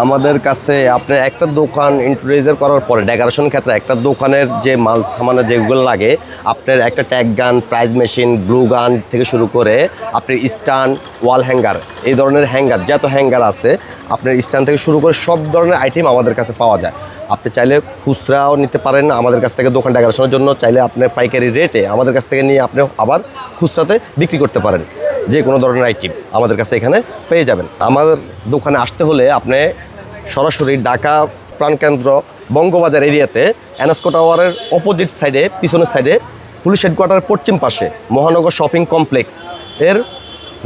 আমাদের কাছে আপনার একটা দোকান ইন্ট্রোডিউসার করার পরে ডেকোরেশন ক্ষেত্রে একটা দোকানের যে মাল সামানে যেগুলো লাগে, আপনার একটা ট্যাগ গান প্রাইজ মেশিন গ্লু গান থেকে শুরু করে আপনার স্ট্যান্ড ওয়াল হ্যাঙ্গার এই ধরনের হ্যাঙ্গার যত হ্যাঙ্গার আছে, আপনার স্ট্যান্ড থেকে শুরু করে সব ধরনের আইটেম আমাদের কাছে পাওয়া যায়। আপনি চাইলে খুচরাও নিতে পারেন আমাদের কাছ থেকে দোকান ডেকোরেশনের জন্য, চাইলে আপনি পাইকারি রেটে আমাদের কাছ থেকে নিয়ে আপনি আবার খুচরাতে বিক্রি করতে পারেন। যে কোনো ধরনের আইটেম আমাদের কাছে এখানে পেয়ে যাবেন। আমাদের দোকানে আসতে হলে আপনি সরাসরি ঢাকা প্রাণকেন্দ্র বঙ্গবাজার এরিয়াতে এনএসকো টাওয়ারের অপোজিট সাইডে পিছনের সাইডে পুলিশ হেডকোয়ার্টারের পশ্চিম পাশে মহানগর শপিং কমপ্লেক্স এর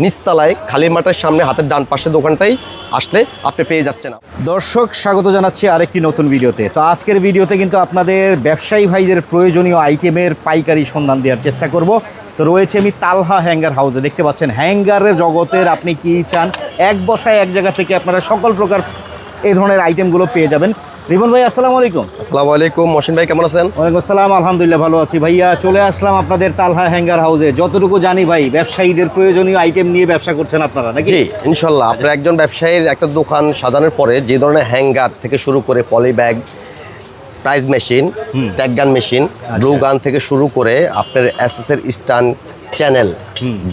নিচতলায় খালি মাঠের সামনে হাতের ডান পাশে দোকানটাই আসলে আপনি পেয়ে যাচ্ছেন। দর্শক, স্বাগত জানাচ্ছি আরেকটি নতুন ভিডিওতে। তো আজকের ভিডিওতে কিন্তু আপনাদের ব্যবসায়ী ভাইদের প্রয়োজনীয় আইটেমের পাইকারি সন্ধান দেওয়ার চেষ্টা করব। তো রয়েছে আমি তালহা হ্যাঙ্গার হাউসে। দেখতে পাচ্ছেন, হ্যাঙ্গারের জগতের আপনি কি চান? এক বসায় এক জায়গা থেকে আপনারা সকল প্রকার এই ধরনের আইটেমগুলো পেয়ে যাবেন। রিবন ভাই আসসালামু আলাইকুম। আসসালামু আলাইকুম। মহসিন ভাই কেমন আছেন? ওয়ালাইকুম আসসালাম আলহামদুলিল্লাহ ভালো আছি। ভাইয়া চলে আসলাম আপনাদের তালহা হ্যাঙ্গার হাউসে। যতটুকু জানি ভাই ব্যবসায়ীদের প্রয়োজনীয় আইটেম নিয়ে ব্যবসা করছেন আপনারা নাকি? জি ইনশাল্লাহ। আপনার একজন ব্যবসায়ীর একটা দোকান সাজানোর পরে যে ধরনের হ্যাঙ্গার থেকে শুরু করে poly bag price machine tag gun machine blue gun থেকে শুরু করে আপনার এর স্ট্যান্ড চ্যানেল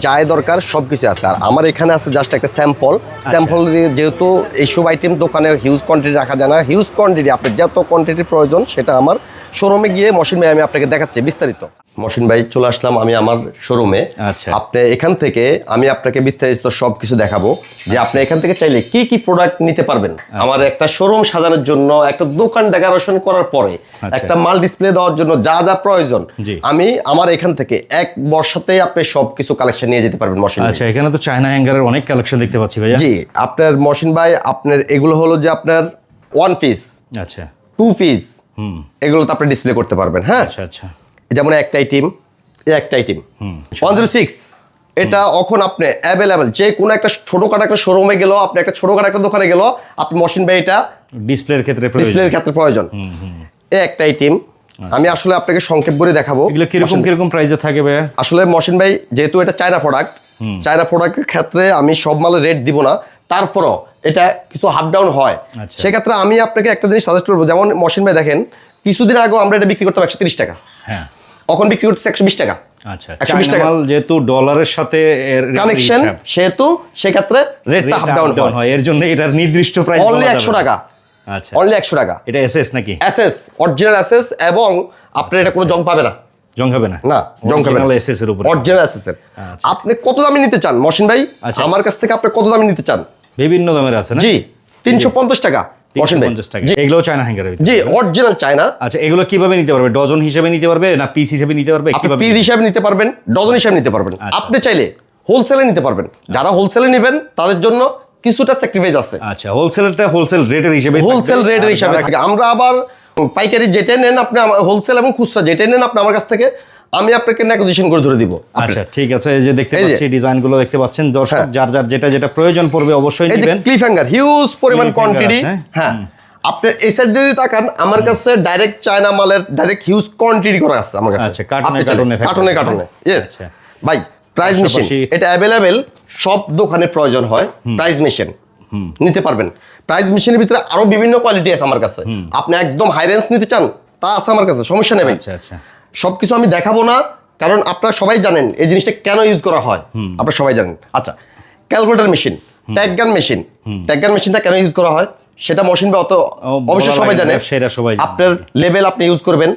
যাই দরকার সব কিছু আছে। আর আমার এখানে আছে জাস্ট একটা স্যাম্পল স্যাম্পল যেহেতু এইসব আইটেম দোকানে হিউজ কোয়ান্টিটি রাখা যায় না হিউজ কোয়ান্টিটি আপনার যত কোয়ান্টিটি প্রয়োজন সেটা আমার শোরুমে গিয়ে মশিন ভাই আমি আপনাকে দেখাচ্ছি বিস্তারিত। মশিন ভাই চলে আসলাম আমি আমার শোরুমে আচ্ছা। আপনি এখান থেকে আমি আপনাকে বিস্তারিত সব কিছু দেখাবো। যে আপনি এখান থেকে চাইলে কি কি প্রোডাক্ট নিতে পারবেন? আমার একটা শোরুম সাজানোর জন্য একটা দোকান ডেকোরেশন করার পরে একটা মাল ডিসপ্লে দেওয়ার জন্য যা যা প্রয়োজন আমি আমার এখান থেকে এক বর্ষাতে আপনি সব কিছু কালেকশন নিয়ে যেতে পারবেন মশিন আচ্ছা এখানে তো চায়না হ্যাঙ্গারের অনেক কালেকশন দেখতে পাচ্ছি ভাইয়া। জি আপনার মশিন ভাই আপনার এগুলো হলো যে আপনার ওয়ান পিস আচ্ছা। টু পিস হুম। এগুলো তো আপনি ডিসপ্লে করতে পারবেন হ্যাঁ? আচ্ছা আচ্ছা। যেমন একটা আইটেম একটা আইটেম হুম। ওয়ান জিরো সিক্স এটা এখন আপনি অ্যাভেলেবেল যে কোনো একটা ছোটোখাটো একটা শোরুমে গেল আপনি একটা ছোটোখাটো একটা দোকানে গেল আপনি মশিন ভাই এটা ডিসপ্লের ক্ষেত্রে প্রয়োজন। ডিসপ্লের ক্ষেত্রে প্রয়োজন। এ একটা আইটেম আমি আসলে আপনাকে সংক্ষেপ করে দেখাবো। এগুলো কীরকম কীরকম প্রাইসে থাকে ভাইয়া? আসলে মশিন ভাই যেহেতু এটা চায়না প্রোডাক্ট চায়না প্রোডাক্টের ক্ষেত্রে আমি সব মালের রেট দিব না। তারপরও এটা কিছু হাফ ডাউন হয়। আচ্ছা। সেক্ষেত্রে আমি আপনাকে একটা জিনিস সাজেস্ট করব। যেমন মশিন ভাই দেখেন কিছুদিন আগেও আমরা এটা বিক্রি করতাম একশো তিরিশ টাকা। হ্যাঁ। এখন বিক্রি করতেছে একশো বিশ টাকা। আচ্ছা 120 টাকা। যেহেতু ডলারের সাথে কানেকশন সেহেতু সেক্ষেত্রে রেটটা rate ডাউন হয়। এর জন্য এটার নির্দিষ্ট প্রাইস অনলি একশো টাকা। আচ্ছা। অনলি একশো টাকা। এটা এসএস নাকি? এসএস অরিজিনাল এসএস এবং আপনার এটা কোনো জং পাবে না। জং হবে না? না জং খাবে না। এসএস এর উপরে। অরিজিনাল এসএস এর। আচ্ছা। আপনি কত দামি নিতে চান? মহসিন ভাই আচ্ছা। আমার কাছ থেকে আপনি কত দামি নিতে চান? বিভিন্ন দামের আছে না? জি তিনশো পঞ্চাশ টাকা। মহসিন ভাই 350 টাকা। জি। এগুলো চায়না হ্যাঙ্গার জি অরিজিনাল চায়না আচ্ছা এগুলো কীভাবে নিতে পারবে? ডজন হিসেবে নিতে পারবে না পিস হিসেবে নিতে পারবে? আপনি পিস হিসাবে নিতে পারবেন ডজন হিসাবে নিতে পারবেন। আপনি চাইলে হোলসেলে নিতে পারবেন। যারা হোলসেলে নেবেন তাদের জন্য কিছুটা স্যাক্রিফাইস আছে। আচ্ছা হোলসেলটা হোলসেল রেটের হিসেবে হোলসেল রেটের হিসাবে আমরা আবার পাইকারি যেটা নেন আপনি হোলসেল এবং খুচরা যেটা নেন আপনি আমার কাছ থেকে আমি আপনাকে নেগোসিয়েশন করে ধরে দিব। আচ্ছা ঠিক আছে এই যে দেখতে। পাচ্ছি ডিজাইনগুলো দেখতে পাচ্ছেন দর্শক হ্যাঁ। যার যার যেটা যেটা প্রয়োজন পড়বে অবশ্যই নেবেন। ক্লিফ হ্যাঙ্গার হিউজ পরিমাণ কোয়ান্টিটি হ্যাঁ। আপনি এই সাইড যদি তাকান আমার কাছে ডাইরেক্ট চায়না মালের ডাইরেক্ট হিউজ কোয়ান্টিটি করা আছে আমার কাছে। আচ্ছা, কার্টুনে কার্টুনে। কার্টুনে কার্টুনে ইয়েস আচ্ছা। ভাই প্রাইস মেশিন এটা অ্যাভেলেবেল সব দোকানে প্রয়োজন হয় প্রাইস মেশিন নিতে পারবেন। প্রাইস মেশিনের ভিতরে আরও বিভিন্ন কোয়ালিটি আছে আমার কাছে। আপনি একদম হাই রেঞ্জ নিতে চান তা আছে আমার কাছে সমস্যা নেই ভাই। আচ্ছা। আচ্ছা সবকিছু আমি দেখাবো না কারণ আপনারা সবাই জানেন এই জিনিসটা কেন ইউজ করা হয়। আপনারা সবাই জানেন। আচ্ছা calculator machine tag gun machine tag gun মেশিনটা কেন ইউজ করা হয়? সেটা মশিন বা অত বলা অবশ্যই সবাই জানে। সেটা সবাই আপনার লেভেল আপনি ইউজ করবেন।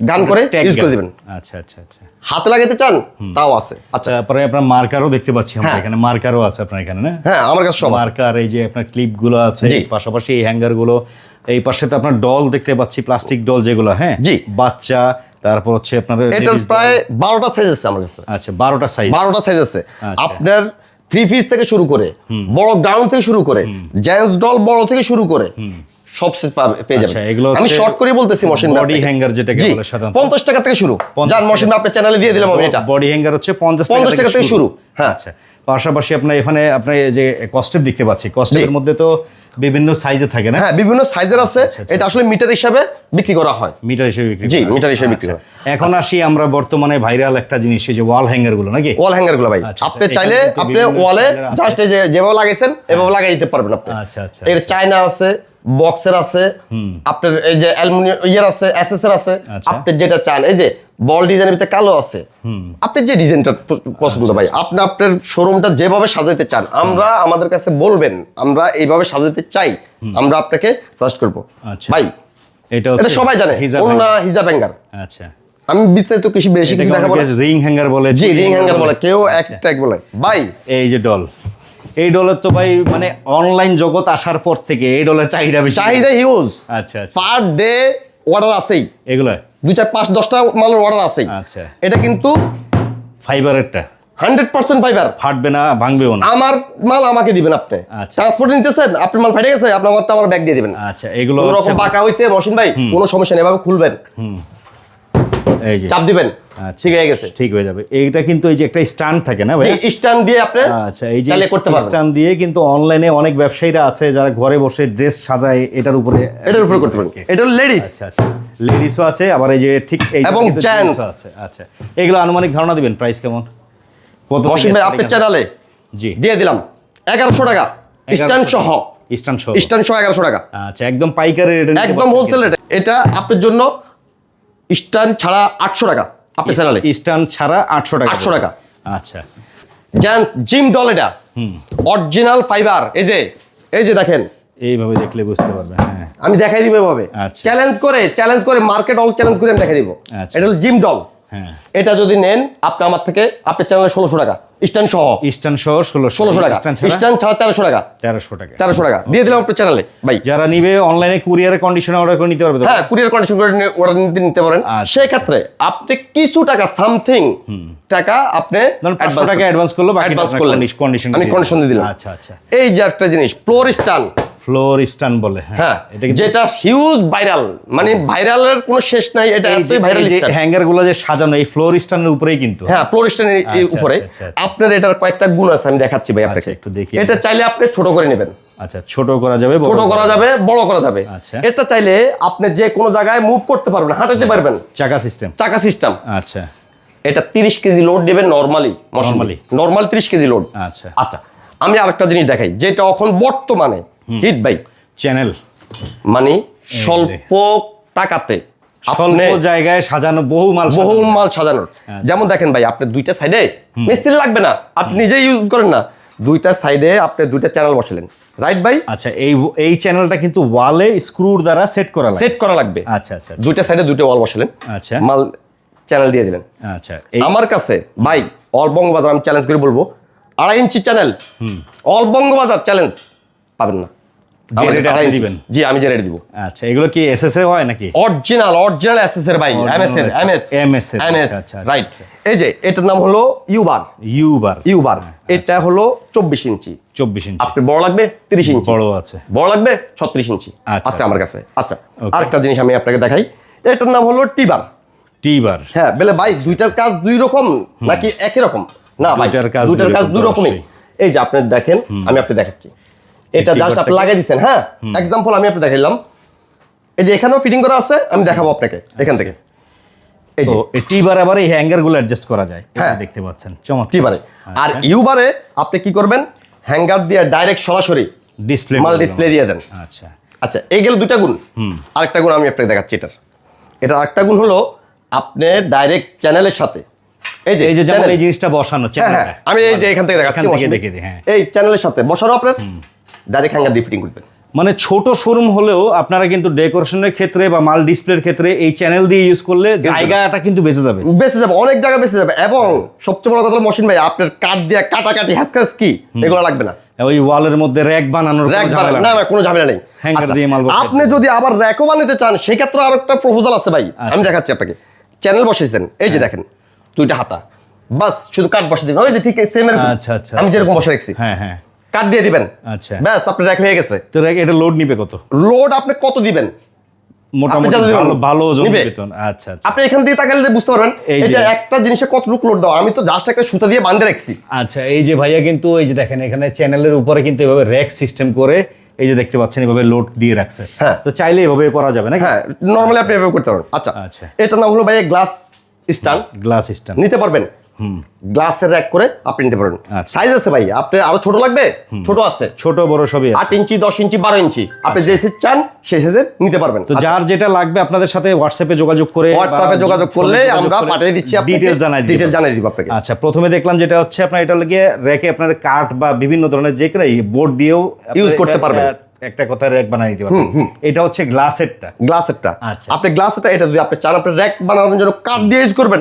গান করে ইউজ করে দিবেন। আচ্ছা আচ্ছা আচ্ছা। হাতে লাগাতে চান? তাও আছে। আচ্ছা। তারপরে আপনার মার্কারও দেখতে পাচ্ছি আমরা হ্যাঁ। এখানে। মার্কারও আছে আপনার এখানে না? হ্যাঁ আমার কাছে সব মার্কার এই যে আপনার ক্লিপগুলো আছে। পাশাপাশি এই হ্যাঙ্গারগুলো এই পাশে তো আপনার ডল দেখতে পাচ্ছি প্লাস্টিক ডল যেগুলো হ্যাঁ? জি। বাচ্চা তারপর হচ্ছে আপনার এটার প্রায় বারোটা সাইজ আছে আমার কাছে। আচ্ছা বারোটা সাইজ বারোটা সাইজ আছে। আচ্ছা। আপনার থ্রি পিস থেকে শুরু করে বড় গ্রাউন্ড থেকে শুরু করে জেন্টস ডল বড় থেকে শুরু করে সব পাবে- পেয়ে যাবেন। আচ্ছা, আমি শর্ট করে বলতেছি মশিন body hanger যেটাকে বলে সাধারণত। পঞ্চাশ টাকা থেকে শুরু। 50 যান মশিন আপনার চ্যানেলে দিয়ে দিলাম আমি এটা। বডি হ্যাঙ্গার হচ্ছে পঞ্চাশ পঞ্চাশ টাকা থেকে শুরু। হ্যাঁ। আচ্ছা পাশাপাশি আপনার এখানে আপনার এই যে কস্টেপ দেখতে পাচ্ছি। কস্টেপের মধ্যে তো বিভিন্ন সাইজে থাকে না? হ্যাঁ বিভিন্ন সাইজের আছে। এটা আসলে মিটার হিসাবে বিক্রি করা হয়। মিটার হিসেবে বিক্রি জি, মিটার হিসেবে বিক্রি হয়। এখন আসি আমরা বর্তমানে ভাইরাল একটা জিনিস এই যে ওয়াল হ্যাঙ্গারগুলো নাকি? ওয়াল হ্যাঙ্গারগুলো ভাই। আচ্ছা, আপনি আচ্ছা, চাইলে আপনি ওয়ালে। জাস্ট এই যে যেভাবে লাগাইছেন এভাবে লাগাই দিতে পারবেন আপনি। আচ্ছা আচ্ছা এর চায়না আছে বক্সের আছে আপনার এই যে অ্যালুমিনিয়াম ইয়ের আছে এসএস এর আছে আচ্ছা। আপনি যেটা চান এই যে বল ডিজাইনের ভিতরে কালো আছে আপনি যে ডিজাইনটা পছন্দ ভাই আপনি আপনার শোরুমটা যেভাবে সাজাতে চান আমরা আমাদের কাছে বলবেন আমরা এইভাবে সাজাতে চাই আমরা আপনাকে সাজেস্ট করব। আচ্ছা। ভাই এটা এটা সবাই জানে ওন্না হিজাব হ্যাঙ্গার আচ্ছা। আমি বিস্তারিত কিছু বেশি কিছু দেখাবো। রিং হ্যাঙ্গার বলে জি রিং হ্যাঙ্গার বলে কেউ এক বলে। ভাই এই যে ডল এই ডলের তো ভাই মানে অনলাইন জগৎ আসার পর থেকে এই ডলের চাহিদা বেশি। চাহিদা হিউজ আচ্ছা আচ্ছা। পার ডে অর্ডার আছেই। এগুলো দুই চার পাঁচ দশটা মালের অর্ডার আছেই। আচ্ছা। এটা কিন্তু ফাইবারেরটা হান্ড্রেড পার্সেন্ট ফাইবার ফাটবে না ভাঙবেও না? আমার মাল আমাকে দিবেন আপনি। আচ্ছা। ট্রান্সপোর্টে নিতেছেন আপনার মাল ফাইটে গেছে আপনার মালটা আমার ব্যাগ দিয়ে দিবেন। আচ্ছা এগুলো রকম বাঁকা হয়েছে মশিন ভাই কোনো সমস্যা নেই এভাবে খুলবেন। এই যে। চাপ দিবেন। আচ্ছা, ঠিক হয়ে গেছে। ঠিক হয়ে যাবে। এইটা কিন্তু এই যে একটা স্ট্যান্ড থাকে না ভাই স্ট্যান্ড দিয়ে আপনি আচ্ছা এই যে করতে পারবেন। স্ট্যান্ড দিয়ে কিন্তু অনলাইনে অনেক ব্যবসায়ীরা আছে যারা ঘরে বসে ড্রেস সাজায় এটার উপরে এটার উপরে করতে পারবেন। এটা লেডিস আচ্ছা আচ্ছা। লেডিসও আছে আবার এই যে ঠিক এই এবং। আছে। আচ্ছা এগুলো আনুমানিক ধারণা দিবেন প্রাইস কেমন? কত ভাই আপনার চ্যানেলে জি। দিয়ে দিলাম। এগারোশো টাকা। স্ট্যান্ড সহ। স্ট্যান্ড সহ। স্ট্যান্ড সহ এগারোশো টাকা। আচ্ছা একদম পাইকারি রেটে একদম হোলসেল রেট এটা আপনার জন্য স্ট্যান্ড ছাড়া আটশো টাকা আপনার চ্যানেলে ইস্টার্ন ছাড়া আটশো টাকা 800 টাকা। আচ্ছা। জেন্টস জিম ডল এটা অরিজিনাল ফাইবার এই যে এই যে দেখেন। এইভাবে দেখলে বুঝতে পারবে হ্যাঁ। আমি দেখাই দিব এভাবে। চ্যালেঞ্জ করে চ্যালেঞ্জ করে মার্কেট অল চ্যালেঞ্জ করে আমি দেখাই দিব। আচ্ছা। এটা হলো জিম ডল। হ্যাঁ। এটা যদি নেন আপনি আমার থেকে আপনার চ্যানেলে ষোলোশো টাকা। স্ট্যান্ড সহ স্ট্যান্ড সহ ষোলোশো ষোলোশো টাকা। স্ট্যান্ড ছাড়া তেরোশো টাকা। তেরোশো টাকা। তেরোশো টাকা। দিয়ে দিলাম আপনার চ্যানেলে ভাই যারা নিবে অনলাইনে কুরিয়ারের কন্ডিশনে অর্ডার করে নিতে পারবে হ্যাঁ কুরিয়ার কন্ডিশন করে অর্ডার নিতে নিতে পারেন। সেক্ষেত্রে আপনি কিছু টাকা সামথিং টাকা আপনি পাঁচশো টাকা। অ্যাডভান্স করল অ্যাডভান্স করলেন। কন্ডিশন আমি কন্ডিশন দিয়ে দিলাম। আচ্ছা আচ্ছা। এই যে একটা জিনিস ফ্লোর স্টান ফ্লোর স্ট্যান্ড বলে হ্যাঁ। হ্যাঁ যেটা হিউজ ভাইরাল মানে ভাইরালের কোনো শেষ নাই এটা এতই ভাইরাল স্টান হ্যাঙ্গারগুলো যে সাজানো এই ফ্লোর উপরেই কিন্তু হ্যাঁ? ফ্লোর স্টানের আচ্ছা, উপরে। আচ্ছা, আচ্ছা। আপনার এটার কয়েকটা গুণ আছে আমি দেখাচ্ছি ভাই আপনাকে। একটু দেখি। এটা চাইলে আপনি ছোট করে নেবেন। আচ্ছা ছোট করা যাবে বড় ছোট করা যাবে। বড় করা যাবে। আচ্ছা। এটা চাইলে আপনি যে কোনো জায়গায় মুভ করতে পারবেন হাঁটাতে পারবেন। চাকা সিস্টেম চাকা সিস্টেম আচ্ছা। এটা তিরিশ কেজি লোড দেবেন নর্মালি Normally? নর্মাল তিরিশ কেজি লোড আচ্ছা। আচ্ছা আমি আরেকটা জিনিস দেখাই যেটা এখন বর্তমানে হিট ভাই। চ্যানেল। মানে স্বল্প টাকাতে স্বল্প জায়গায় সাজানো বহু মাল বহু মাল সাজানোর। যেমন দেখেন ভাই আপনি দুইটা সাইডে মিস্ত্রি লাগবে না। আপনি নিজেই ইউজ করেন না। দুইটা সাইডে আপনি দুইটা চ্যানেল বসালেন। রাইট ভাই? আচ্ছা এই এই চ্যানেলটা কিন্তু ওয়ালে স্ক্রুর দ্বারা সেট করা লাগে সেট করা লাগবে। আচ্ছা আচ্ছা আচ্ছা, দুইটা সাইডে দুইটা ওয়াল বসালেন। আচ্ছা। মাল চ্যানেল দিয়ে দিলেন। আচ্ছা আমার কাছে ভাই অল বঙ্গবাজার আমি চ্যালেঞ্জ করে বলব আড়াই inch channel all Bangabazar challenge পাবেন না? জি আমি যে রেট দিব। আচ্ছা এগুলো কি এসএসএ হয় নাকি? অরিজিনাল অরিজিনাল এসএস এর ভাই এমএস এর এমএস এমএস আচ্ছা, আচ্ছা, রাইট আচ্ছা। এই যে এটার নাম হলো ইউবার ইউবার ইউবার এটা হলো চব্বিশ ইঞ্চি। চব্বিশ ইঞ্চি। আপনি বড় লাগবে তিরিশ ইঞ্চি। বড় আছে। বড় লাগবে ছত্রিশ ইঞ্চি। আচ্ছা, আছে আমার কাছে। আচ্ছা আরেকটা জিনিস আমি আপনাকে দেখাই। এটার নাম হলো টিবার টিবার হ্যাঁ বলে ভাই দুইটার কাজ দুই রকম নাকি একই রকম? না ভাই দুইটার কাজ দুই রকমই। এই যে আপনি দেখেন আমি আপনি দেখাচ্ছি। এটা জাস্ট আপনি লাগাই দিচ্ছেন হ্যাঁ? এক্সাম্পল আমি আপনি দেখাইলাম। এই যে এখানেও ফিটিং করা আছে আমি দেখাবো আপনাকে এখান থেকে। এই যে। তো এই টিবার আবার এই হ্যাঙ্গারগুলো অ্যাডজাস্ট করা যায় হ্যাঁ। দেখতে পাচ্ছেন চমৎকার। টিবারে আর আচ্ছা। ইউবারে আপনি কি করবেন? হ্যাঙ্গার দিয়ে ডাইরেক্ট সরাসরি ডিসপ্লে মাল ডিসপ্লে দিয়ে দেন। আচ্ছা। আচ্ছা এই গেল দুটা গুণ। আরেকটা গুণ আমি আপনাকে দেখাচ্ছি এটার। এটা আরেকটা গুণ হলো আপনি ডাইরেক্ট চ্যানেলের সাথে। এই যে এই যে যেমন এই জিনিসটা বসানো হ্যাঁ হ্যাঁ। চ্যানেলটা আমি এই যে এখান থেকে দেখাচ্ছি এখান থেকে অসুবিধা- দেখে দিই, হ্যাঁ। এই চ্যানেলের সাথে। বসানো আপনার ডাইরেক্ট হ্যাঙ্গার দিয়ে ফিটিং করবেন। মানে ছোট শোরুম হলেও আপনারা কিন্তু ডেকোরেশনের ক্ষেত্রে বা মাল ডিসপ্লের ক্ষেত্রে এই চ্যানেল দিয়ে ইউজ করলে জায়গাটা কিন্তু বেঁচে যাবে। বেঁচে যাবে অনেক জায়গায় বেঁচে যাবে। এবং সবচেয়ে বড় কথা মশিন ভাই আপনার কাঠ দিয়ে কাটাকাটি হ্যাসকাস কি? এগুলো লাগবে না। ওই ওয়ালের মধ্যে র্যাক বানানোর কোনো র্যাক না না কোনো ঝামেলা নেই। Hanger আচ্ছা, দিয়ে মাল আপনি যদি আবার র্যাকও বানাতে চান সেক্ষেত্রে আর একটা প্রপোজাল আছে ভাই। আচ্ছা। আমি দেখাচ্ছি আপনাকে। চ্যানেল বসেছেন এই যে দেখেন দুইটা হাতা। বাস শুধু কাঠ বসে দিবেন। ওই যে ঠিক সেম আচ্ছা, আচ্ছা, আমি যেরকম বসে রাখছি। হ্যাঁ হ্যাঁ। কাঠ দিয়ে দিবেন। আচ্ছা। ব্যাস আপনার র্যাক হয়ে গেছে। তো rack- এটা লোড নিবে কত? লোড আপনি কত দিবেন? মোটামুটি ভালো ভালো। বেতন। আচ্ছা আচ্ছা। আপনি এখান দিয়ে তাকালে বুঝতে পারবেন এই যে- এটা একটা জিনিসে কতটুকু লোড দাও আমি তো জাস্ট একটা সুতা দিয়ে বাঁধে রাখছি। আচ্ছা এই যে ভাইয়া কিন্তু এই যে দেখেন এখানে চ্যানেলের উপরে কিন্তু এভাবে র্যাক সিস্টেম করে এই যে দেখতে পাচ্ছেন এভাবে লোড দিয়ে রাখছে। হ্যাঁ। তো চাইলে এভাবে করা যাবে না হ্যাঁ নর্মালি আপনি এভাবে করতে পারেন আচ্ছা আচ্ছা। এটা নাম হলো ভাই গ্লাস স্ট্যান্ড গ্লাস স্ট্যান্ড নিতে পারবেন। গ্লাসের র্যাক করে আপনি নিতে আচ্ছা। সাইজ আছে ভাই আপনি আরও ছোট লাগবে? ছোট আছে। ছোট বড় সবই আট ইঞ্চি দশ ইঞ্চি বারো ইঞ্চি। আপনি যে সাইজ চান সেই সাইজের নিতে পারবেন। তো যার যেটা লাগবে আপনাদের সাথে হোয়াটসঅ্যাপে যোগাযোগ করে হোয়াটসঅ্যাপে যোগাযোগ করলে আমরা পাঠিয়ে দিচ্ছি ডিটেল জানাই। ডিটেল জানাই দিব আপনাকে। আচ্ছা প্রথমে দেখলাম যেটা হচ্ছে আপনার এটা লাগিয়ে র্যাকে আপনার কাঠ বা বিভিন্ন ধরনের যে কোনো বোর্ড দিয়েও ইউজ করতে পারবেন। একটা কথা র্যাক বানিয়ে দিতে পারবেন। এটা হচ্ছে গ্লাসেরটা গ্লাসেরটা আচ্ছা। আপনি গ্লাসেরটা এটা যদি আপনি চান আপনি র্যাক বানানোর জন্য কাঠ দিয়ে ইউজ করবেন।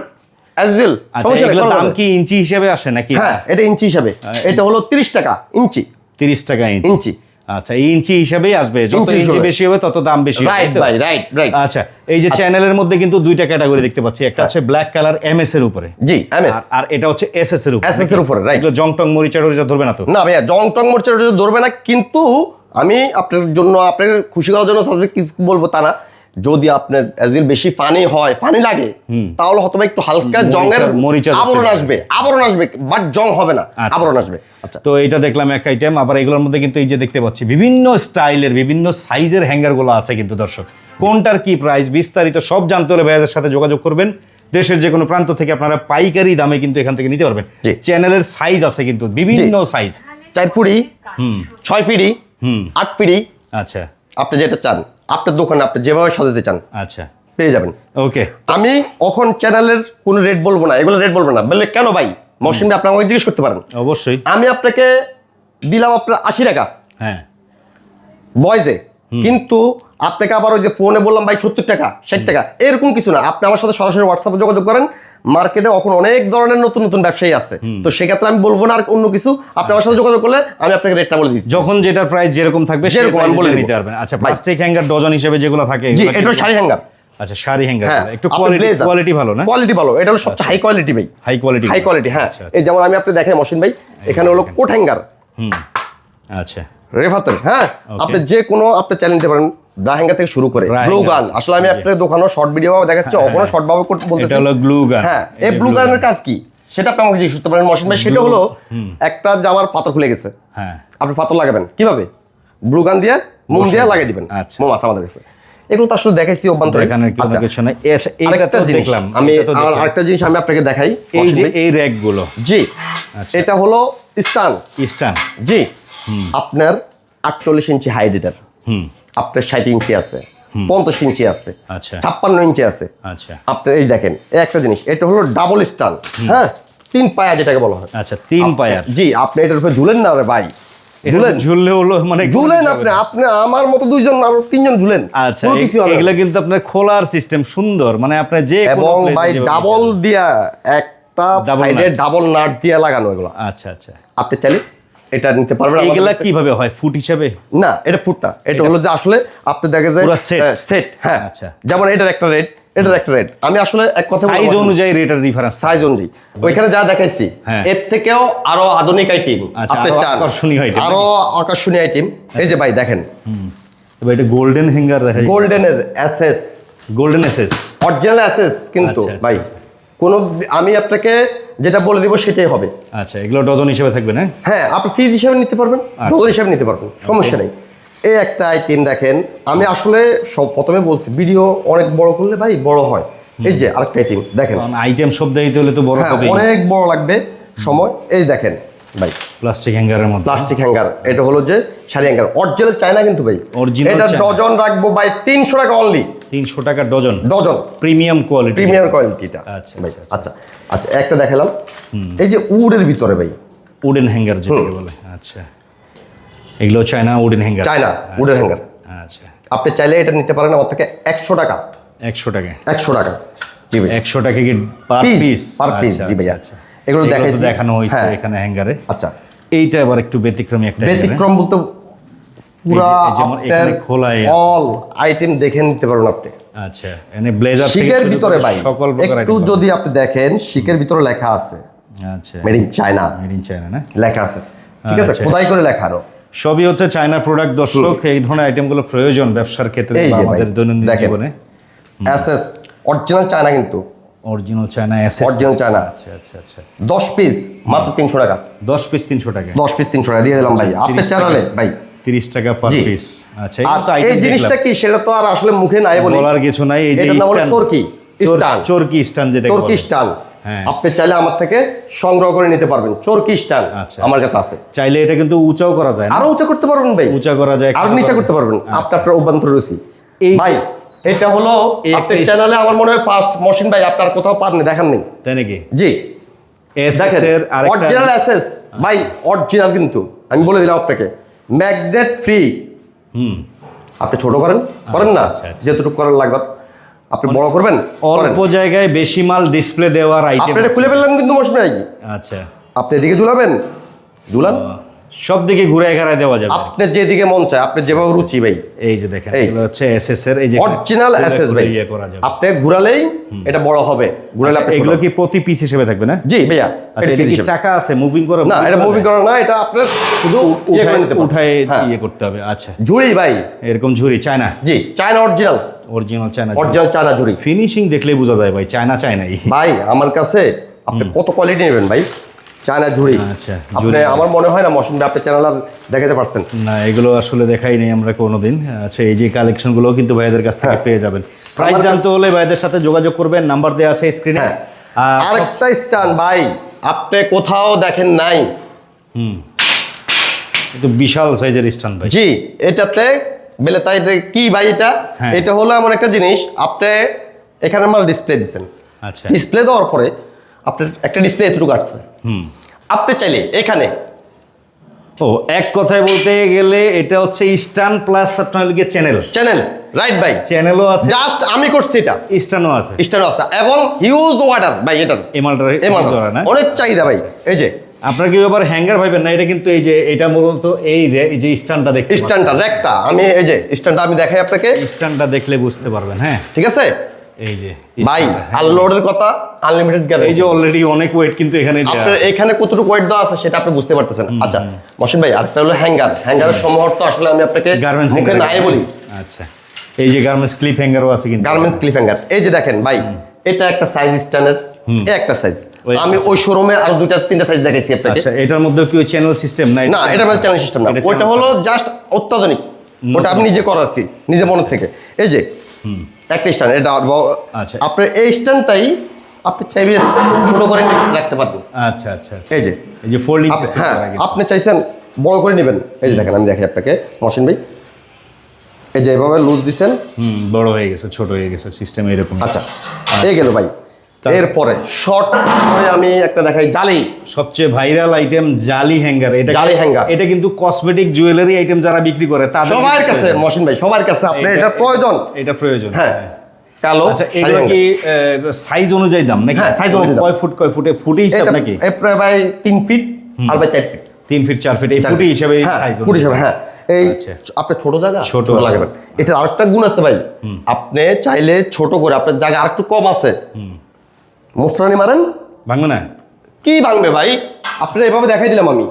আচ্ছা এগুলোর দাম কি ইঞ্চি হিসেবে আসে নাকি? হ্যাঁ এটা ইঞ্চি হিসাবে। এটা হলো 30 টাকা ইঞ্চি। তিরিশ টাকা ইঞ্চি। ইঞ্চি। আচ্ছা ইঞ্চি হিসাবেই আসবে। যত ইঞ্চি বেশি হবে তত দাম বেশি রাইট ভাই রাইট রাইট আচ্ছা এই যে চ্যানেলের মধ্যে কিন্তু দুইটা ক্যাটাগরি দেখতে পাচ্ছি। একটা হচ্ছে ব্ল্যাক কালার এমএস এর উপরে। জি এমএস আর- আর এটা হচ্ছে এসএস এর উপরে। SS এর উপরে. এগুলো জং টং মরিচা টরিচা ধরবে না তো? না ভাইয়া জং টং মোর্চা ধরবে না কিন্তু আমি আপনার জন্য আপনার খুশি করার জন্য কিছু বলব তা না। যদি আপনার অ্যাজিল বেশি পানি হয় পানি লাগে তাহলে হয়তো একটু হালকা জংয়ের আবরণ আসবে আবরণ আসবে বাট জং হবে না আচ্ছা, আবরণ আচ্ছা। আসবে। আচ্ছা। তো এটা দেখলাম এক আইটেম আবার এগুলোর মধ্যে কিন্তু এই যে দেখতে পাচ্ছি বিভিন্ন স্টাইলের বিভিন্ন সাইজের হ্যাঙ্গারগুলো আছে কিন্তু দর্শক। কোনটার কি প্রাইস বিস্তারিত সব জানতে হলে ভাইয়াদের সাথে যোগাযোগ করবেন। দেশের যে কোনো প্রান্ত থেকে আপনারা পাইকারি দামে কিন্তু এখান থেকে নিতে পারবেন। চ্যানেলের সাইজ আছে কিন্তু বিভিন্ন সাইজ চার পিড়ি হুম। ছয় পিড়ি হুম। আট পিড়ি আচ্ছা। আপনি যেটা চান। আপনার দোকানে আপনি যেভাবে সাজাতে চান আচ্ছা। পেয়ে যাবেন। ওকে। আমি এখন চ্যানেলের কোনো রেট বলব না এগুলো রেট বলব না। বললে কেন ভাই? মৌসুমি আপনি আমাকে জিজ্ঞেস করতে পারেন। অবশ্যই। আমি আপনাকে দিলাম আপনার আশি টাকা। হ্যাঁ। বয়সে কিন্তু আপনাকে আবার ওই যে ফোনে বললাম ভাই সত্তর টাকা ষাট টাকা এরকম কিছু না। আপনি আমার সাথে সরাসরি হোয়াটসঅ্যাপে যোগাযোগ করেন। মার্কেটে এখন অনেক ধরনের নতুন নতুন ব্যবসায়ী আছে। তো সেক্ষেত্রে আমি বলব না আর অন্য কিছু। আপনি আমার সাথে যোগাযোগ করলে আমি আপনাকে রেটটা বলে দিচ্ছি। যখন যেটার প্রাইস যেরকম থাকবে সেরকম আমি বলে। নিতে পারবেন। আচ্ছা প্লাস্টিক হ্যাঙ্গার ডজন হিসেবে যেগুলো থাকে জি এটা শাড়ি হ্যাঙ্গার আচ্ছা শাড়ি হ্যাঙ্গার হ্যাঁ একটু কোয়ালিটি কোয়ালিটি ভালো না? কোয়ালিটি ভালো। এটা হলো সবচেয়ে হাই কোয়ালিটি ভাই হাই কোয়ালিটি হাই কোয়ালিটি হ্যাঁ। আচ্ছা, এই যেমন আমি আপনি দেখেন মশিন ভাই এখানে হলো কোট হ্যাঙ্গার হুম। আচ্ছা। রেফাতের হ্যাঁ? আপনি যে কোনো আপনি চ্যানেল নিতে পারেন ব্রা হ্যাঙ্গার থেকে শুরু করে ব্লু গান আসলে আমি আপনার দোকানও শর্ট ভিডিও ভাবে দেখাচ্ছি ওখানে শর্ট ভাবে করতে বলতেছি। এটা হলো গ্লু গান হ্যাঁ এই ব্লু গানের কাজ কি? সেটা আপনি আমাকে জিজ্ঞেস করতে পারেন মশিন ভাই। সেটা হলো একটা জামার পাতা খুলে গেছে। হ্যাঁ। আপনি পাথর লাগাবেন কীভাবে? ব্লু গান দিয়ে মোম দিয়ে লাগিয়ে দিবেন আচ্ছা। মোম আছে আমাদের কাছে। এগুলো তো আসলে দেখাইছি অভ্যন্তরে। আচ্ছা কিছু নাই। এ- এইটা আরেকটা জিনিস দেখলাম। আমি আর আরেকটা জিনিস আমি আপনাকে দেখাই এই যে এই র্যাকগুলো। জি। আচ্ছা। এটা হলো স্টান স্টান জি। আপনার আটচল্লিশ ইঞ্চি হাইট এটার। আপনার ষাট ইঞ্চি আছে পঞ্চাশ ইঞ্চি আছে আচ্ছা। ছাপ্পান্ন ইঞ্চি আছে। আচ্ছা। আপনার এই দেখেন একটা জিনিস এটা হলো ডাবল স্টান হ্যাঁ? তিন পায়া যেটাকে বলা হয়। আচ্ছা তিন পায়ার। জি আপনি এটার উপরে ঝুলেন না রে ভাই। ঝুলেন। ঝুললে হলো মানে ঝুলেন আপনি আপনি আমার মতো দুইজন আর তিনজন ঝুলেন। আচ্ছা। এগুলো কিন্তু আপনার খোলার সিস্টেম সুন্দর। মানে আপনার যে এবং ভাই ডাবল দিয়া একটা সাইডে ডাবল নাট দিয়ে লাগানো এগুলো। আচ্ছা আচ্ছা। আপনি চাইলে এটা নিতে পারবেন এইগুলা কীভাবে হয়? ফুট হিসাবে? না এটা ফুট না। এটা হলো যে আসলে আপনি দেখে যায় সেট হ্যাঁ আচ্ছা। যেমন এটার একটা রেট এটার একটা রেট আমি আসলে এক কথা সাইজ অনুযায়ী রেটার ডিফারেন্স সাইজ অনুযায়ী। ওইখানে যা দেখাইছি হ্যাঁ। এর থেকেও আরও আধুনিক আইটেম আচ্ছা, আপনি চান। আকর্ষণীয় item আরও আকর্ষণীয় আইটেম এই যে ভাই দেখেন। তবে এটা গোল্ডেন হ্যাঙ্গার দেখা যায় গোল্ডেনের SS golden SS original SS কিন্তু আচ্ছা, আচ্ছা, ভাই। কোনো আমি আপনাকে যেটা বলে দিব সেটাই হবে। আচ্ছা এগুলো ডজন হিসেবে থাকবে না? হ্যাঁ আপনি ফিজ হিসাবে নিতে পারবেন আচ্ছা। ডজন হিসাবে নিতে পারবেন সমস্যা নেই। এই একটা আইটেম দেখেন আমি আসলে সব প্রথমে বলছি ভিডিও অনেক বড় করলে ভাই বড় হয়। এই যে আরেকটা আইটেম দেখেন। কারণ আইটেম সব দিতে হলে তো বড় হ্যাঁ হবে অনেক বড় লাগবে সময়। এই দেখেন ভাই। প্লাস্টিক হ্যাঙ্গারের মধ্যে। প্লাস্টিক হ্যাঙ্গার এটা হলো যে শাড়ি হ্যাঙ্গার অরিজিনাল চায়না কিন্তু ভাই। Original এটা ডজন রাখব ভাই তিনশো টাকা অনলি তিনশো টাকা dozen? Dozen. Premium quality premium কোয়ালিটিটা আচ্ছা, ভাই আচ্ছা, আচ্ছা আচ্ছা একটা দেখালাম। এই যে উডের ভিতরে ভাই। উডেন হ্যাঙ্গার যেটাকে বলে। আচ্ছা। এগুলো চায়না উডেন হ্যাঙ্গার। চায়না উডের হ্যাঙ্গার। আচ্ছা। আপনি চাইলে এটা নিতে পারেন আমার থেকে একশো টাকা। একশো টাকা। একশো টাকা। জি ভাই। একশো টাকা কি পার পিস per piece, জি ভাইয়া। এগুলো দেখাইছি। দেখানো হয়েছে হ্যাঁ। এখানে হ্যাঙ্গারে। আচ্ছা। এইটা আবার একটু ব্যতিক্রমী একটা ব্যতিক্রম বলতে পুরা আপনার। অল আইটেম দেখে নিতে পারবেন আপনি। আচ্ছা ব্লেজার শিকের ভিতরে ভাই একটু যদি আপনি দেখেন শিকের ভিতরে লেখা আছে। আচ্ছা। Made in China made in China না? লেখা আছে। ঠিক আছে আচ্ছা। খোদাই করে লেখা আরও। সবই হচ্ছে চায়না প্রোডাক্ট দর্শক এই ধরনের আইটেমগুলো প্রয়োজন ব্যবসার ক্ষেত্রে আমাদের দৈনন্দিন জীবনে। এসএস অরিজিনাল চায়না কিন্তু। Original China SS original China আচ্ছা আচ্ছা আচ্ছা। দশ পিস মাত্র তিনশো টাকা। দশ পিস তিনশো টাকা। দশ পিস তিনশো টাকা দিয়ে দিলাম ভাই। আপনার চ্যানেলে ভাই। তিরিশ টাকা পার পিস আচ্ছা আর এই জিনিসটা কি? সেটা তো আর আসলে মুখে নাই বলি বলার কিছু নাই এই যে হলো চরকি স্টান চরকি স্টান যেটা চরকি স্টান হ্যাঁ। আপনি চাইলে আমার থেকে সংগ্রহ করে নিতে পারবেন। চরকি স্টান আচ্ছা। আমার কাছে আছে। চাইলে এটা কিন্তু উঁচাও করা যায় আরও উঁচা করতে পারবেন ভাই। উঁচা করা যায় আর নিচে করতে পারবেন। আপনার আপনার অভ্যন্তর রুচি ভাই এটা হলো আপনার চ্যানেলে আমার মনে হয় ফার্স্ট মশিন ভাই আপনার কোথাও পাননি দেখাননি তাই নাকি? জি। দেখেন অরিজিনাল অ্যাসেস ভাই অরিজিনাল কিন্তু। আমি বলে দিলাম আপনাকে। Magnet free. হুম। আপনি ছোট করেন করেন না যেতটুকু আচ্ছা। করার লাগবে আপনি বড় করবেন অল্প জায়গায় বেশি মাল ডিসপ্লে দেওয়ার আইটেম আপনি এটা খুলে ফেললাম কিন্তু মশিন ভাই আচ্ছা। আপনি এদিকে ঝুলাবেন। ঝুলান। সব দিকে ঘুরে ঘেরায় দেওয়া যাবে। আপনার যেদিকে মন চায় আপনার যেভাবে রুচি ভাই। এই যে দেখেন। এগুলো হচ্ছে এসএস এর এই যে অরিজিনাল ঘুরে ভাই। ইয়ে করা যাবে। আপনি ঘুরালেই এটা বড় হবে। ঘুরালে আপনি এগুলো কি প্রতি পিস হিসেবে থাকবে না? জি ভাইয়া আচ্ছা এটা কি চাকা আছে? মুভিং করে না এটা মুভি করা না এটা আপনার শুধু ইয়ে করে নিতে। উঠায় হ্যাঁ। ইয়ে করতে হবে আচ্ছা। ঝুড়ি ভাই। এরকম ঝুরি চায়না? জি China original original China original China ঝুড়ি। ফিনিশিং দেখলেই বোঝা যায় ভাই চায়না চায়নাই। ভাই আমার কাছে আপনি কত কোয়ালিটি নেবেন ভাই? চায়না ঝুড়ি। আচ্ছা, আপনি আমার মনে হয় না মশিন আপনি চ্যানেল আর দেখাতে পারছেন। না এগুলো আসলে দেখাই নেই আমরা কোনোদিন। আচ্ছা এই যে কালেকশনগুলো কিন্তু ভাইদের কাছ থেকে পেয়ে যাবেন। প্রাইস হ্যাঁ। জানতে হলে ভাইদের সাথে যোগাযোগ করবেন নাম্বার দেওয়া আছে স্ক্রিনে হ্যাঁ। আরেকটা স্টান ভাই আপনি কোথাও দেখেন নাই। হুম। কিন্তু বিশাল সাইজের স্ট্যান্ড ভাই। জি এটাতে বেলে তাই এটা কি ভাই এটা? হ্যাঁ। এটা হলো এমন একটা জিনিস আপনি এখানে মাল ডিসপ্লে দিচ্ছেন আচ্ছা। ডিসপ্লে দেওয়ার পরে আপনার একটা ডিসপ্লে এতটুকু কাটছে। হুম আপনি চাইলে এখানে। ও এক কথায় বলতে গেলে এটা হচ্ছে স্টান প্লাস আপনার লিগে চ্যানেল চ্যানেল রাইট ভাই? চ্যানেলও আছে। জাস্ট আমি করছি এটা। স্টানও আছে। স্টার আছে। এবং হিউজ অর্ডার ভাই এটার। এমালটা এই মাল না? অনেক চাহিদা ভাই এই যে। আপনার কি ব্যাপার হ্যাঙ্গার ভাইবেন না এটা কিন্তু এই যে এটা মূলত এই এই যে স্ট্যান্ডটা দেখতে স্ট্যান্ডটা রেকটা আমি এই যে স্ট্যান্ডটা আমি দেখাই আপনাকে। স্ট্যান্ডটা দেখলে বুঝতে পারবেন হ্যাঁ। ঠিক আছে? এই যে ভাই হ্যাঁ। আনলোডের কথা আনলিমিটেড এই যে অলরেডি অনেক ওয়েট কিন্তু এখানে আপনার এখানে কতটুকু ওয়েট দেওয়া আছে সেটা আপনি বুঝতে পারতেছেন। আচ্ছা মশিন ভাই আরেকটা হলো হ্যাঙ্গার হ্যাঙ্গারের সমূহ তো আসলে আমি আপনাকে গার্মেন্টস মুখে নাই বলি। আচ্ছা এই যে গার্মেন্টস ক্লিপ হ্যাঙ্গারও আছে কিন্তু। গার্মেন্টস ক্লিপ হ্যাঙ্গার এই যে দেখেন ভাই এটা একটা সাইজ স্ট্যান্ডার্ড একটা সাইজ আমি ওই শোরুমে আরও দুইটা তিনটা সাইজ দেখাইছি আপনাকে। আচ্ছা এটার মধ্যে কি চ্যানেল সিস্টেম নাই না এটা আমাদের চ্যানেল সিস্টেম না। channel হলো জাস্ট অত্যাধুনিক। ওটা আমি নিজে করাচ্ছি নিজে মনের থেকে। এই যে একটা স্ট্যান্ড এটা আচ্ছা। আপনার এই স্ট্যান্ডটাই আপনি চাইবে ছোট করে রাখতে পারবেন। আচ্ছা আচ্ছা আচ্ছা। এই যে। এই যে ফোল্ডিং হ্যাঁ আপনি চাইছেন বড় করে নেবেন। এই যে দেখেন আমি দেখি আপনাকে। মহসিন ভাই এই যে এভাবে লুজ দিছেন। হুম বড় হয়ে গেছে ছোট হয়ে গেছে সিস্টেম এরকম। আচ্ছা। এই গেল ভাই। এরপরে শর্ট আমি একটা দেখাই জালি। সবচেয়ে ভাইরাল আইটেম জালি হ্যাঙ্গার এটা জালি হ্যাঙ্গার এটা কিন্তু কসমেটিক জুয়েলারি আইটেম যারা বিক্রি করে তাদের সবার কাছে। মহসিন ভাই সবার কাছে আপনার এটা- প্রয়োজন। এটা প্রয়োজন হ্যাঁ কালো আচ্ছা এগুলো কি সাইজ অনুযায়ী দাম নাকি? হ্যাঁ, size অনুযায়ী কয় ফুট কয় ফুটে ফুটে হিসাব নাকি? প্রায় ভাই তিন ফিট আর ভাই চার ফিট তিন ফিট চার ফিট এই ফুটি। হিসাবে হ্যাঁ সাইজ ফুট হিসাবে হ্যাঁ। এই আচ্ছা। আপনার ছোট জায়গা? ছোট। লাগাবেন এটার আরেকটা গুণ আছে ভাই। আপনি চাইলে ছোট করে আপনার জায়গা আরেকটু কম আছে। মুসরানি মারেন? ভাঙবে না। কি ভাঙবে ভাই? আপনার এভাবে দেখাই দিলাম আমি।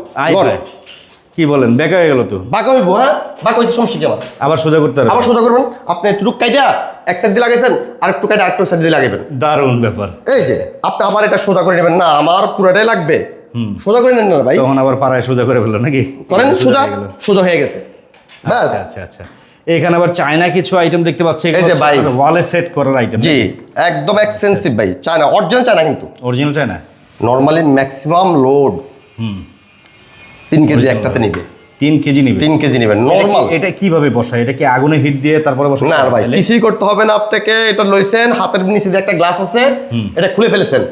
কি বলেন বেকা হয়ে গেল তো। বাঁকা হইব হ্যাঁ? বাঁকা হয়েছে সমস্যা কি আমার আবার সোজা করতে আবার সোজা করবেন? আপনি একটু কাইটা এক সাইড দিয়ে লাগাইছেন আর একটু কাইটা আরেকটু সাইড দিয়ে লাগাবেন দারুণ ব্যাপার। এই যে আপনি আবার এটা সোজা করে নেবেন না আমার পুরাটাই লাগবে। সোজা করে নেন না ভাই। তখন আবার পাড়ায় সোজা করে ফেলল নাকি? করেন সোজা সোজা? হয়ে গেছে। ব্যাস। আচ্ছা আচ্ছা আচ্ছা। এখানে আবার চায়না কিছু আইটেম দেখতে পাচ্ছি এই যে ভাই। ওয়ালে সেট করার আইটেম জি একদম এক্সপেন্সিভ ভাই। চায়না অরিজিনাল চায়না কিন্তু। Original China normally maximum load হুম। তিন কেজি একটাতে নিবে। তিন কেজি নিবে? তিন কেজি নেবেন নর্মাল এটা কীভাবে বসায়? এটা কি আগুনে হিট দিয়ে তারপরে বসায় না ভাই কিছুই করতে হবে না আপনাকে এটা লইছেন হাতের নিচে দিয়ে একটা গ্লাস আছে এটা খুলে ফেলেছেন।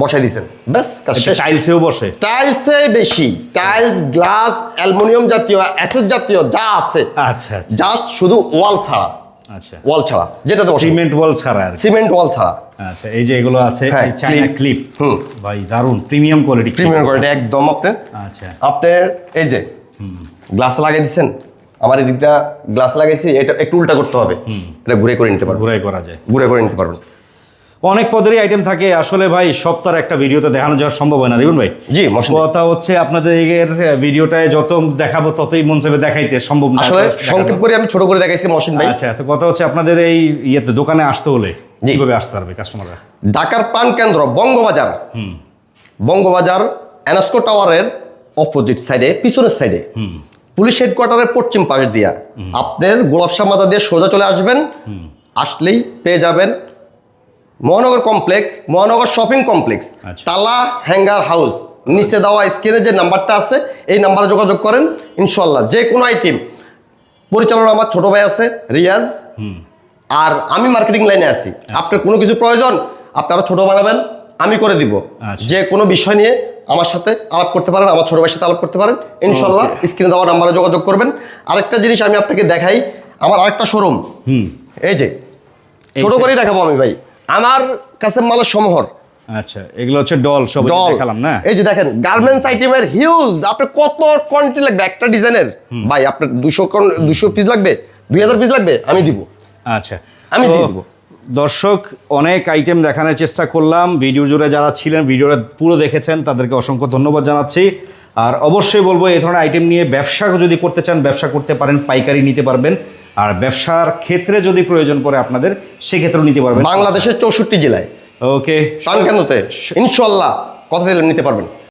বসাই দিছেন। ব্যাস কাজ শেষ। টাইলসেও বসে। টাইলসে বেশি। টাইলস গ্লাস অ্যালুমিনিয়াম জাতীয় অ্যাসেস জাতীয় যা আছে। আচ্ছা আচ্ছা। জাস্ট শুধু ওয়াল ছাড়া। আচ্ছা। ওয়াল ছাড়া যেটাতে সিমেন্ট ওয়াল ছাড়া আর সিমেন্ট ওয়াল ছাড়া। আচ্ছা এই যে এগুলো আছে হ্যাঁ, এই চায়না ক্লিপ। হুম। ভাই দারুণ প্রিমিয়াম কোয়ালিটি প্রিমিয়াম কোয়ালিটি একদম আপনার আচ্ছা। আপনার এই যে গ্লাস লাগিয়ে দিচ্ছেন আমার এদিকটা গ্লাস লাগাইছি এটা একটু উল্টা করতে হবে। এটা ঘুরে করে নিতে পারবেন। ঘুরাই করা যায়। ঘুরে করে নিতে পারবেন। অনেক পদেরই আইটেম থাকে। আসলে ভাই সব তো একটা ভিডিওতে দেখানো যাওয়া সম্ভব হয় না রিবন ভাই? জি কথা হচ্ছে আপনাদের এর ভিডিওটায় যত দেখাবো ততই মন চাইবে দেখাইতে সম্ভব না আসলে সংক্ষেপ করে আমি ছোট করে দেখাইছি মশিন ভাই। আচ্ছা তো কথা হচ্ছে আপনাদের এই ইয়েতে দোকানে আসতে হলে। কীভাবে আসতে পারবে কাস্টমাররা ঢাকার পান কেন্দ্র বঙ্গবাজার। হুম। বঙ্গবাজার এনস্কো টাওয়ারের অপোজিট সাইডে পিছনের সাইডে পুলিশ হেডকোয়ার্টারের পশ্চিম পাশ দিয়া। আপনার গোলাপশাহ মাথা দিয়ে সোজা চলে আসবেন। আসলেই পেয়ে যাবেন মহানগর কমপ্লেক্স মহানগর শপিং কমপ্লেক্স আচ্ছা। তালা হ্যাঙ্গার হাউস নিচে দেওয়া স্ক্রিনে যে নাম্বারটা আছে এই নাম্বারে যোগাযোগ করেন ইনশাল্লাহ যে কোনো আইটেম পরিচালনা আমার ছোট ভাই আছে রিয়াজ। আর আমি মার্কেটিং লাইনে আছি। আপনার কোনো কিছু প্রয়োজন আপনারা ছোট বানাবেন আমি করে দিব। আচ্ছা। যে কোনো বিষয় নিয়ে আমার সাথে আলাপ করতে পারেন আমার ছোট ভাইয়ের সাথে আলাপ করতে পারেন ইনশাল্লাহ স্ক্রিনে দেওয়া নাম্বারে যোগাযোগ করবেন। আরেকটা জিনিস আমি আপনাকে দেখাই আমার আরেকটা শোরুম এই যে ছোট করেই দেখাবো আমি ভাই। আমার কাছে মালের সমহর। আচ্ছা এগুলো হচ্ছে ডল সব দেখালাম না? এই যে দেখেন গার্মেন্টস আইটেমের হিউজ আপনার কত কোয়ান্টিটি লাগবে? একটা ডিজাইনের? ভাই আপনার দুশো দুশো পিস লাগবে? দুই হাজার পিস লাগবে? আমি দিব। আচ্ছা। আমি দিয়ে দিব। দর্শক অনেক আইটেম দেখানোর চেষ্টা করলাম। ভিডিও জুড়ে যারা ছিলেন ভিডিওটা পুরো দেখেছেন তাদেরকে অসংখ্য ধন্যবাদ জানাচ্ছি। আর অবশ্যই বলব এই ধরনের আইটেম নিয়ে ব্যবসা যদি করতে চান ব্যবসা করতে পারেন পাইকারি নিতে পারবেন। আর ব্যবসার ক্ষেত্রে যদি প্রয়োজন পড়ে আপনাদের সেক্ষেত্রেও নিতে পারবেন। বাংলাদেশের চৌষট্টি জেলায়। ওকে ইনশাল্লাহ কথা দিলে নিতে পারবেন।